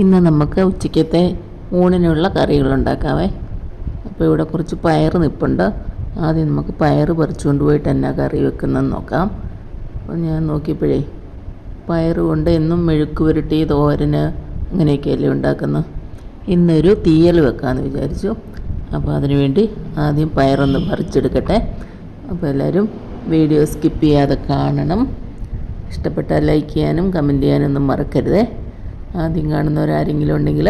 ഇന്ന് നമുക്ക് ഉച്ചയ്ക്കത്തെ ഊണിനുള്ള കറികൾ ഉണ്ടാക്കാവേ. അപ്പോൾ ഇവിടെ കുറച്ച് പയർ നിൽപ്പുണ്ട് ആദ്യം നമുക്ക് പയർ പറിച്ചുകൊണ്ട് പോയിട്ട് എന്നാ കറി വെക്കുന്നതെന്ന് നോക്കാം. അപ്പോൾ ഞാൻ നോക്കിയപ്പോഴേ പയർ കൊണ്ട് എന്നും മെഴുക്ക് പുരട്ടി തോരന് അങ്ങനെയൊക്കെയല്ലേ ഉണ്ടാക്കുന്നത്. ഇന്നൊരു തീയൽ വെക്കാമെന്ന് വിചാരിച്ചു. അപ്പോൾ അതിനു വേണ്ടി ആദ്യം പയറൊന്ന് പറിച്ചെടുക്കട്ടെ. അപ്പോൾ എല്ലാവരും വീഡിയോ സ്കിപ്പ് ചെയ്യാതെ കാണണം. ഇഷ്ടപ്പെട്ടാൽ ലൈക്ക് ചെയ്യാനും കമന്റ് ചെയ്യാനും ഒന്നും മറക്കരുതേ. ആദ്യം കാണുന്നവരാരെങ്കിലും ഉണ്ടെങ്കിൽ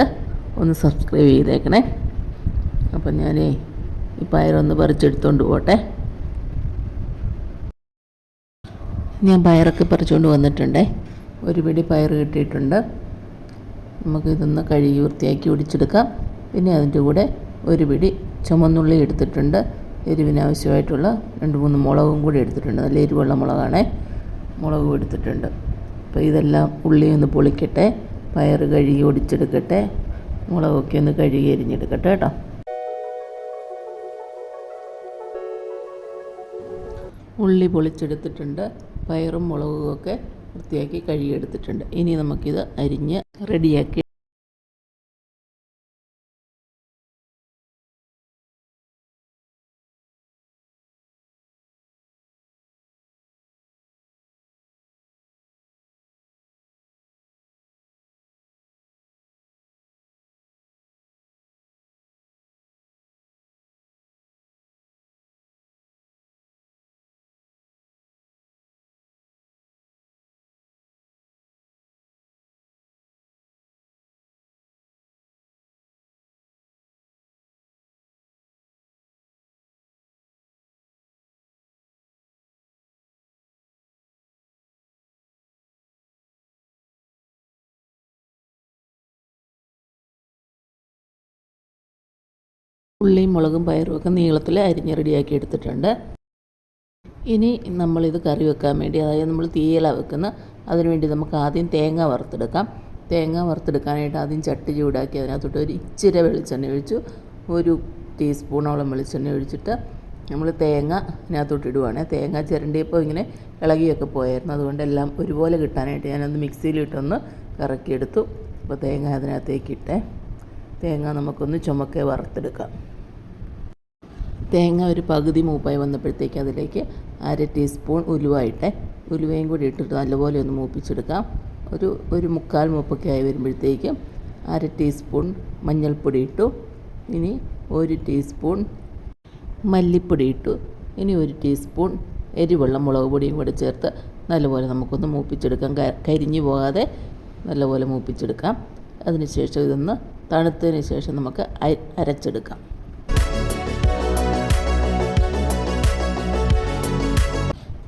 ഒന്ന് സബ്സ്ക്രൈബ് ചെയ്തേക്കണേ. അപ്പം ഞാനേ ഈ പയറൊന്ന് പറിച്ചെടുത്തോണ്ട് പോട്ടെ. ഞാൻ പയറൊക്കെ പറിച്ചുകൊണ്ട് വന്നിട്ടുണ്ടേ. ഒരു പിടി പയർ കിട്ടിയിട്ടുണ്ട്. നമുക്കിതൊന്ന് കഴുകി വൃത്തിയാക്കി ഒടിച്ചെടുക്കാം. പിന്നെ അതിന്റെ കൂടെ ഒരു പിടി ചുമന്നുള്ളി എടുത്തിട്ടുണ്ട്. എരിവിനാവശ്യമായിട്ടുള്ള രണ്ട് മൂന്ന് മുളകും കൂടി എടുത്തിട്ടുണ്ട്. നല്ല എരിവുള്ള മുളകാണേ. മുളകും എടുത്തിട്ടുണ്ട്. അപ്പോൾ ഇതെല്ലാം ഉള്ളി ഒന്ന് പൊളിക്കട്ടെ. പയർ കഴുകി ഒടിച്ചെടുക്കട്ടെ. മുളകൊക്കെ ഒന്ന് കഴുകി എരിഞ്ഞെടുക്കട്ടെ കേട്ടോ. ഉള്ളി പൊളിച്ചെടുത്തിട്ടുണ്ട്. പയറും മുളകും ഒക്കെ വൃത്തിയാക്കി കഴുകിയെടുത്തിട്ടുണ്ട്. ഇനി നമുക്കിത് അരിഞ്ഞ് റെഡിയാക്കി ഉള്ളിയും മുളകും പയറും ഒക്കെ നീളത്തിൽ അരിഞ്ഞ് റെഡിയാക്കി എടുത്തിട്ടുണ്ട്. ഇനി നമ്മളിത് കറി വെക്കാൻ വേണ്ടി അതായത് നമ്മൾ തീയല വെക്കുന്ന അതിനുവേണ്ടി നമുക്ക് ആദ്യം തേങ്ങ വറുത്തെടുക്കാം. തേങ്ങ വറുത്തെടുക്കാനായിട്ട് ആദ്യം ചട്ടി ചൂടാക്കി അതിനകത്തോട്ട് ഒരു ഇച്ചിരി വെളിച്ചെണ്ണ ഒഴിച്ചു ഒരു ടീസ്പൂണോളം വെളിച്ചെണ്ണ ഒഴിച്ചിട്ട് നമ്മൾ തേങ്ങ അതിനകത്തോട്ട് ഇടുവാണ്. തേങ്ങ ചിരണ്ടിയപ്പോൾ ഇങ്ങനെ ഇളകിയൊക്കെ പോയായിരുന്നു. അതുകൊണ്ട് എല്ലാം ഒരുപോലെ കിട്ടാനായിട്ട് ഞാനൊന്ന് മിക്സിയിലിട്ടൊന്ന് കറക്കിയെടുത്തു അപ്പോൾ തേങ്ങ അതിനകത്തേക്ക് ഇട്ടേ. തേങ്ങ നമുക്കൊന്ന് ചുമക്കെ വറുത്തെടുക്കാം. തേങ്ങ ഒരു പകുതി മൂപ്പായി വന്നപ്പോഴത്തേക്ക് അതിലേക്ക് അര ടീസ്പൂൺ ഉലുവ ഇട്ടെ ഉലുവയും കൂടി ഇട്ടിട്ട് നല്ലപോലെ ഒന്ന് മൂപ്പിച്ചെടുക്കാം. ഒരു ഒരു മുക്കാൽ മൂപ്പൊക്കെ ആയി വരുമ്പോഴത്തേക്കും അര ടീസ്പൂൺ മഞ്ഞൾപ്പൊടി ഇട്ടു. ഇനി ഒരു ടീസ്പൂൺ മല്ലിപ്പൊടി ഇട്ടു. ഇനി ഒരു ടീസ്പൂൺ എരിവെള്ളം മുളക് പൊടിയും കൂടെ ചേർത്ത് നല്ലപോലെ നമുക്കൊന്ന് മൂപ്പിച്ചെടുക്കാം. കരിഞ്ഞു പോകാതെ നല്ലപോലെ മൂപ്പിച്ചെടുക്കാം. അതിനുശേഷം ഇതൊന്ന് തണുത്തതിന് ശേഷം നമുക്ക് അര- അരച്ചെടുക്കാം.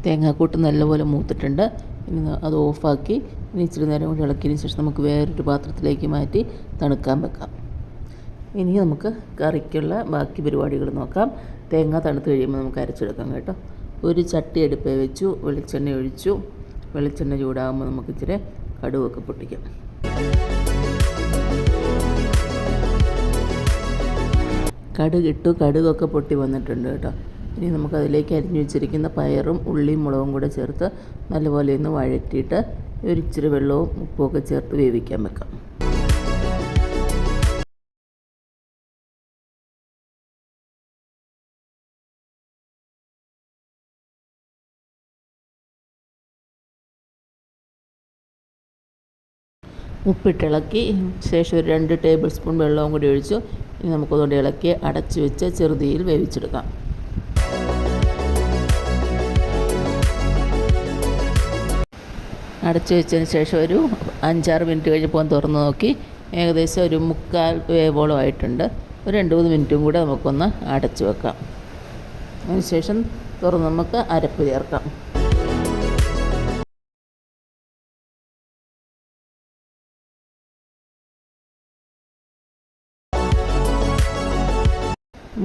തേങ്ങാക്കൂട്ട് നല്ലപോലെ മൂത്തിട്ടുണ്ട്. ഇനി അത് ഓഫാക്കി ഇനി ഇച്ചിരി നേരം കൂടി ഇളക്കിയതിന് ശേഷം നമുക്ക് വേറൊരു പാത്രത്തിലേക്ക് മാറ്റി തണുക്കാൻ വെക്കാം. ഇനി നമുക്ക് കറിക്കുള്ള ബാക്കി പരിപാടികൾ നോക്കാം. തേങ്ങ തണുത്ത് കഴിയുമ്പോൾ നമുക്ക് അരച്ചെടുക്കാം കേട്ടോ. ഒരു ചട്ടി അടുപ്പേ വെച്ചു വെളിച്ചെണ്ണ ഒഴിച്ചു. വെളിച്ചെണ്ണ ചൂടാകുമ്പോൾ നമുക്ക് ഇച്ചിരി കടുവൊക്കെ പൊട്ടിക്കാം. കടുകിട്ടു കടുകൊക്കെ പൊട്ടി വന്നിട്ടുണ്ട് കേട്ടോ. ഇനി നമുക്കതിലേക്ക് അരിഞ്ഞു വെച്ചിരിക്കുന്ന പയറും ഉള്ളിയും മുളകും കൂടെ ചേർത്ത് നല്ലപോലെ ഒന്ന് വഴറ്റിയിട്ട് ഒരു ഇച്ചിരി വെള്ളവും ഉപ്പുമൊക്കെ ചേർത്ത് വേവിക്കാൻ വെക്കാം. ഉപ്പിട്ടിളക്കി ശേഷം ഒരു രണ്ട് ടേബിൾ സ്പൂൺ വെള്ളവും കൂടി ഒഴിച്ചു. ഇനി നമുക്കതുകൊണ്ട് ഇളക്കി അടച്ചു വെച്ച് ചെറുതീയിൽ വേവിച്ചെടുക്കാം. അടച്ചു വെച്ചതിന് ശേഷം ഒരു അഞ്ചാറ് മിനിറ്റ് കഴിഞ്ഞപ്പോൾ തുറന്ന് നോക്കി. ഏകദേശം ഒരു മുക്കാൽ വേവോളം ആയിട്ടുണ്ട്. ഒരു രണ്ട് മൂന്ന് മിനിറ്റും കൂടെ നമുക്കൊന്ന് അടച്ചു വെക്കാം. അതിനുശേഷം തുറന്ന് നമുക്ക് അരപ്പ് ചേർക്കാം.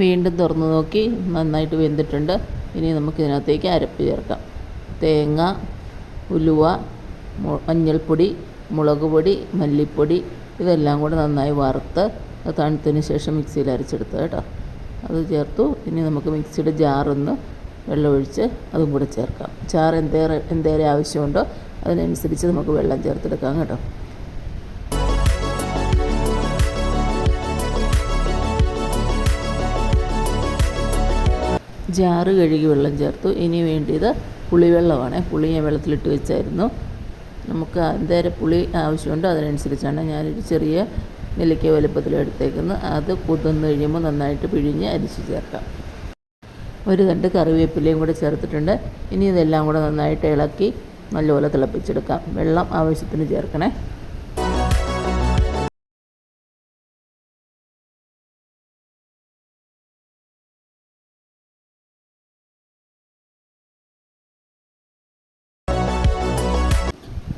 വീണ്ടും തുറന്ന് നോക്കി. നന്നായിട്ട് വെന്തിട്ടുണ്ട്. ഇനി നമുക്ക് ഇതിനകത്തേക്ക് അരപ്പ് ചേർക്കാം. തേങ്ങ ഉലുവ മഞ്ഞൾപ്പൊടി മുളക് പൊടി മല്ലിപ്പൊടി ഇതെല്ലാം കൂടെ നന്നായി വറുത്ത് തണുത്തതിന് ശേഷം മിക്സിയിൽ അരച്ചെടുത്തു കേട്ടോ. അത് ചേർത്തു. ഇനി നമുക്ക് മിക്സിയുടെ ജാറൊന്ന് വെള്ളമൊഴിച്ച് അതും കൂടെ ചേർക്കാം. ചാർ എന്തേറെ എന്തേറെ ആവശ്യമുണ്ടോ അതിനനുസരിച്ച് നമുക്ക് വെള്ളം ചേർത്തെടുക്കാം കേട്ടോ. ജാറ് കഴുകി വെള്ളം ചേർത്തു. ഇനി വേണ്ടിയത് പുളിവെള്ളമാണ്. പുളി ഞാൻ വെള്ളത്തിലിട്ട് വെച്ചായിരുന്നു. നമുക്ക് എന്തേരം പുളി ആവശ്യമുണ്ടോ. അതിനനുസരിച്ചാണ് ഞാനൊരു ചെറിയ നെല്ലിക്ക വലുപ്പത്തിൽ എടുത്തേക്കുന്നത്. അത് കുതിർന്ന് കഴിയുമ്പോൾ നന്നായിട്ട് പിഴിഞ്ഞ് അരിച്ച് ചേർക്കാം. ഒരു തണ്ട് കറിവേപ്പിലയും കൂടെ ചേർത്തിട്ടുണ്ട്. ഇനി ഇതെല്ലാം കൂടെ നന്നായിട്ട് ഇളക്കി നല്ലപോലെ തിളപ്പിച്ചെടുക്കാം. വെള്ളം ആവശ്യത്തിന് ചേർക്കണേ.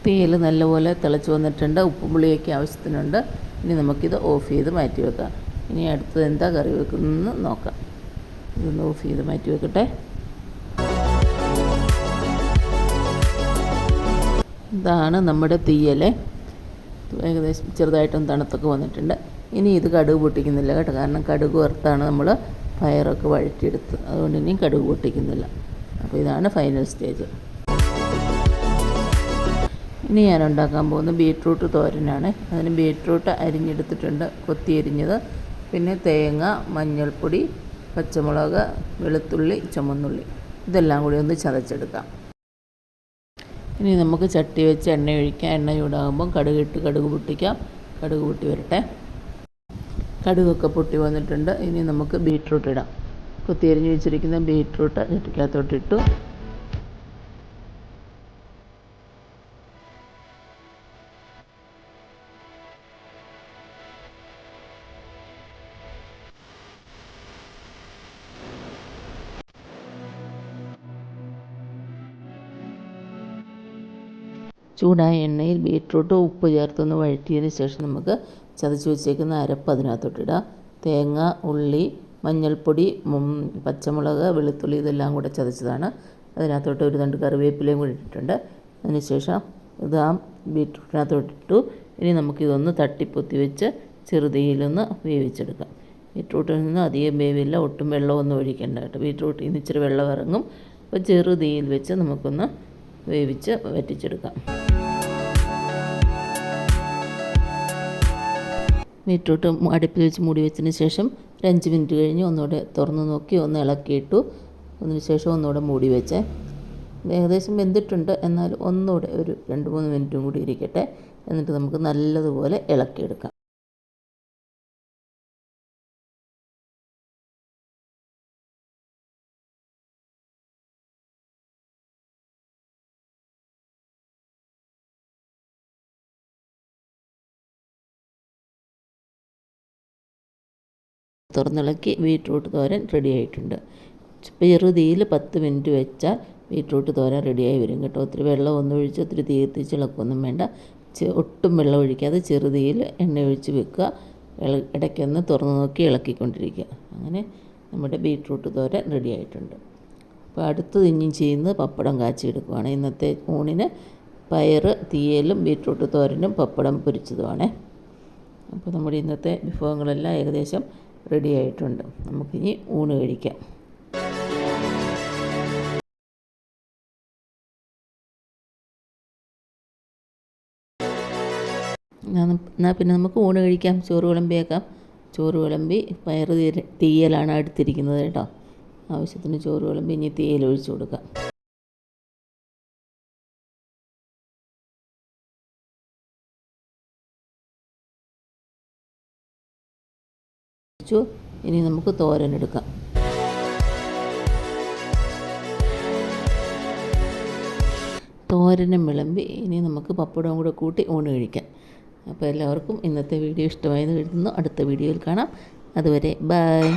തീയിൽ നല്ലപോലെ തിളച്ച് വന്നിട്ടുണ്ട് ഉപ്പും പുളിയൊക്കെ ആവശ്യത്തിനുണ്ട്. ഇനി നമുക്കിത് ഓഫ് ചെയ്ത് മാറ്റി വെക്കാം. ഇനി അടുത്തത് എന്താ കറി വെക്കുന്നതെന്ന് നോക്കാം. ഇതൊന്ന് ഓഫ് ചെയ്ത് മാറ്റി വെക്കട്ടെ. ഇതാണ് നമ്മുടെ തീയൽ ഏകദേശം ചെറുതായിട്ടൊന്ന് തണുത്തൊക്കെ വന്നിട്ടുണ്ട്. ഇനി ഇത് കടുക് പൊട്ടിക്കുന്നില്ല കേട്ടോ. കാരണം കടുക് വറുത്താണ് നമ്മൾ ഫയറൊക്കെ വഴറ്റിയെടുത്ത്. അതുകൊണ്ട് ഇനിയും കടുക് പൊട്ടിക്കുന്നില്ല. അപ്പോൾ ഇതാണ് ഫൈനൽ സ്റ്റേജ് ഇനി ഞാൻ ഉണ്ടാക്കാൻ പോകുന്നത് ബീട്രൂട്ട് തോരനാണ്. അതിന് ബീട്രൂട്ട് അരിഞ്ഞെടുത്തിട്ടുണ്ട് കൊത്തി അരിഞ്ഞത്. പിന്നെ തേങ്ങ മഞ്ഞൾപ്പൊടി പച്ചമുളക് വെളുത്തുള്ളി ചുമന്നുള്ളി. ഇതെല്ലാം കൂടി ഒന്ന് ചതച്ചെടുക്കാം. ഇനി നമുക്ക് ചട്ടി വെച്ച് എണ്ണ ഒഴിക്കാം. എണ്ണ ചൂടാകുമ്പം കടുകിട്ട് കടുക് പൊട്ടിക്കാം. കടുക് പൊട്ടി വരട്ടെ. കടുകൊക്കെ പൊട്ടി വന്നിട്ടുണ്ട്. ഇനി നമുക്ക് ബീട്രൂട്ട് ഇടാം. കൊത്തിയരിഞ്ഞ് വെച്ചിരിക്കുന്ന ബീട്രൂട്ട് ചട്ടിക്കകത്തോട്ടിട്ടു ചൂടായ എണ്ണയിൽ ബീട്രൂട്ട് ഉപ്പ് ചേർത്തൊന്ന് വഴറ്റിയതിന് ശേഷം നമുക്ക് ചതച്ച് വെച്ചേക്കുന്ന അരപ്പ് അതിനകത്തോട്ടിടാം. തേങ്ങ ഉള്ളി മഞ്ഞൾപ്പൊടി പച്ചമുളക് വെളുത്തുള്ളി ഇതെല്ലാം കൂടെ ചതച്ചതാണ്. അതിനകത്തോട്ട് ഒരു രണ്ട് കറിവേപ്പിലയും കൂടി ഇട്ടിട്ടുണ്ട്. അതിനുശേഷം ഇത് ആ ബീട്രൂട്ടിനകത്തോട്ടിട്ടു. ഇനി നമുക്കിതൊന്ന് തട്ടിപ്പൊത്തി വെച്ച് ചെറുതീയിലൊന്ന് വേവിച്ചെടുക്കാം. ബീട്രൂട്ടിൽ നിന്ന് അധികം വേവില്ല ഒട്ടും വെള്ളമൊന്നും ഒഴിക്കേണ്ട കേട്ടോ. ബീട്രൂട്ടിൽ നിന്ന് ഇച്ചിരി വെള്ളം ഇറങ്ങും. അപ്പോൾ ചെറുതീയിൽ വെച്ച് നമുക്കൊന്ന് വേവിച്ച് വറ്റിച്ചെടുക്കാം. ബീട്രൂട്ട് അടുപ്പിൽ വെച്ച് മൂടി വെച്ചതിന് ശേഷം ഒരു അഞ്ച് മിനിറ്റ് കഴിഞ്ഞ് ഒന്നുകൂടെ തുറന്ന് നോക്കി ഒന്ന് ഇളക്കിയിട്ടു. അതിന് ശേഷം ഒന്നുകൂടെ മൂടി വെച്ചേ. ഏകദേശം വെന്തിട്ടുണ്ട്. എന്നാൽ ഒന്നുകൂടെ ഒരു രണ്ട് മൂന്ന് മിനിറ്റും കൂടി ഇരിക്കട്ടെ. എന്നിട്ട് നമുക്ക് നല്ലതുപോലെ ഇളക്കിയെടുക്കാം. തുറന്നിളക്കി ബീട്രൂട്ട് തോരൻ റെഡി ആയിട്ടുണ്ട് ചെറുതീയിൽ പത്ത് മിനിറ്റ് വെച്ചാൽ ബീട്രൂട്ട് തോരൻ റെഡിയായി വരും കേട്ടോ. ഒത്തിരി വെള്ളം ഒന്നും ഒഴിച്ച് ഒത്തിരി തീ എത്തിച്ച് ഇളക്കൊന്നും വേണ്ട. ഒട്ടും വെള്ളം ഒഴിക്കാതെ ചെറുതീയിൽ എണ്ണ ഒഴിച്ച് വെക്കുക. ഇടയ്ക്കൊന്ന് തുറന്ന് നോക്കി ഇളക്കിക്കൊണ്ടിരിക്കുക. അങ്ങനെ നമ്മുടെ ബീട്രൂട്ട് തോരൻ റെഡി ആയിട്ടുണ്ട് അപ്പോൾ അടുത്തത് ഇനിയും ചെയ്യുന്നത് പപ്പടം കാച്ചി എടുക്കുവാണ് ഇന്നത്തെ ഊണിന് പയർ തീയലും ബീട്രൂട്ട് തോരനും പപ്പടം പൊരിച്ചതുമാണ്. അപ്പോൾ നമ്മുടെ ഇന്നത്തെ വിഭവങ്ങളെല്ലാം ഏകദേശം റെഡി ആയിട്ടുണ്ട് നമുക്കിനി ഊണ് കഴിക്കാം. എന്നാൽ പിന്നെ നമുക്ക് ഊണ് കഴിക്കാം. ചോറ് വിളമ്പിയേക്കാം. ചോറ് വിളമ്പി പയർ തീയലാണ് അടുത്തിരിക്കുന്നത് കേട്ടോ. ആവശ്യത്തിന് ചോറ് വിളമ്പി ഇനി തീയൽ ഒഴിച്ചു കൊടുക്കാം. ഇനി നമുക്ക് തോരൻ എടുക്കാം. തോരനും വിളമ്പി ഇനി നമുക്ക് പപ്പടവും കൂടെ കൂട്ടി ഊണ് കഴിക്കാം. അപ്പോൾ എല്ലാവർക്കും ഇന്നത്തെ വീഡിയോ ഇഷ്ടമായെന്ന് കരുതുന്നു. അടുത്ത വീഡിയോയിൽ കാണാം. അതുവരെ ബായ്